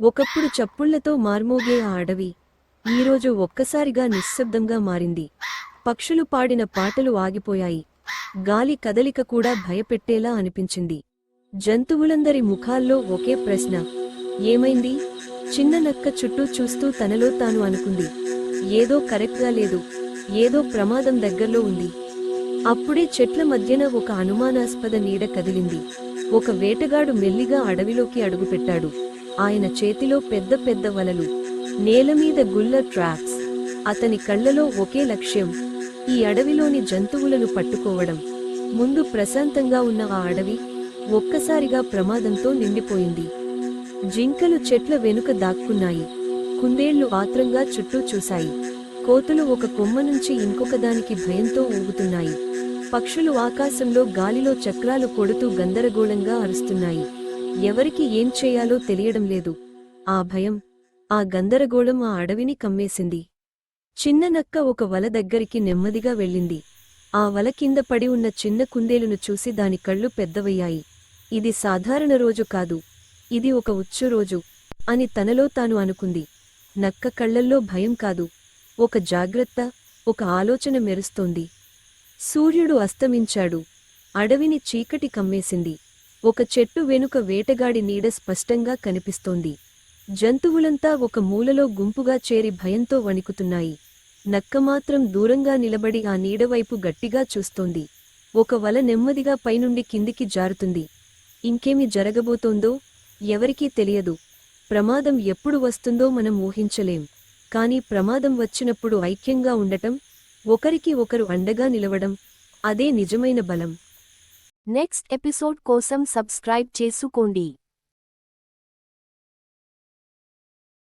ఒకప్పుడు చప్పుళ్ళతో మార్మోగే ఆ అడవి. ఈరోజు ఒక్కసారిగా నిశ్శబ్దంగా మారింది. పక్షులు పాడిన పాటలు ఆగిపోయాయి. గాలి కదలిక కూడా భయపెట్టేలా అనిపించింది. జంతువులందరి ముఖాల్లో ఒకే ప్రశ్న. ఏమైంది? చిన్న నక్క చుట్టూ చూస్తూ తనలో తాను అనుకుంది. ఏదో కరెక్ట్గా లేదు. ఏదో ప్రమాదం దగ్గర్లో ఉంది. అప్పుడే చెట్ల మధ్యన ఒక అనుమానాస్పద నీడ కదిలింది. ఒక వేటగాడు మెల్లిగా అడవిలోకి అడుగుపెట్టాడు. ఆయన చేతిలో పెద్ద పెద్ద వలలు నేలమీద గుల్ల ట్రాక్స్ అతని కళ్ళలో ఒకే లక్ష్యం ఈ అడవిలోని జంతువులను పట్టుకోవడం. ముందు ప్రశాంతంగా ఉన్న ఆ అడవి ఒక్కసారిగా ప్రమాదంతో నిండిపోయింది. జింకలు చెట్ల వెనుక దాక్కున్నాయి. కుందేళ్ళు ఆత్రంగా చుట్టూ చూశాయి. కోతులు ఒక కొమ్మ నుంచి ఇంకొకదానికి భయంతో ఊగుతున్నాయి. పక్షులు ఆకాశంలో గాలిలో చక్రాలు కొడుతూ గందరగోళంగా అరుస్తున్నాయి. ఎవరికి ఏం చేయాలో తెలియడం లేదు. ఆ భయం ఆ గందరగోళం ఆ అడవిని కమ్మేసింది. చిన్న నక్క ఒక వల దగ్గరికి నెమ్మదిగా వెళ్ళింది. ఆ వల కింద పడి ఉన్న చిన్న కుందేలును చూసి దాని కళ్ళు పెద్దవయ్యాయి. ఇది సాధారణ రోజు కాదు. ఇది ఒక ఉచ్చు రోజు అని తనలో తాను అనుకుంది. నక్క కళ్ళల్లో భయం కాదు. ఒక జాగ్రత్త ఒక ఆలోచన మెరుస్తోంది. సూర్యుడు అస్తమించాడు. అడవిని చీకటి కమ్మేసింది. ఒక చెట్టు వెనుక వేటగాడి నీడ స్పష్టంగా కనిపిస్తోంది. జంతువులంతా ఒక మూలలో గుంపుగా చేరి భయంతో వణికుతున్నాయి. నక్క మాత్రం దూరంగా నిలబడి ఆ నీడవైపు గట్టిగా చూస్తోంది. ఒక వల నెమ్మదిగా పైనుండి కిందికి జారుతుంది. ఇంకేమి జరగబోతోందో ఎవరికీ తెలియదు. ప్రమాదం ఎప్పుడు వస్తుందో మనం ఊహించలేం. కానీ ప్రమాదం వచ్చినప్పుడు ఐక్యంగా ఉండటం ఒకరికి ఒకరు అండగా నిలవడం అదే నిజమైన బలం. నెక్స్ట్ ఎపిసోడ్ కోసం సబ్స్క్రైబ్ చేసుకోండి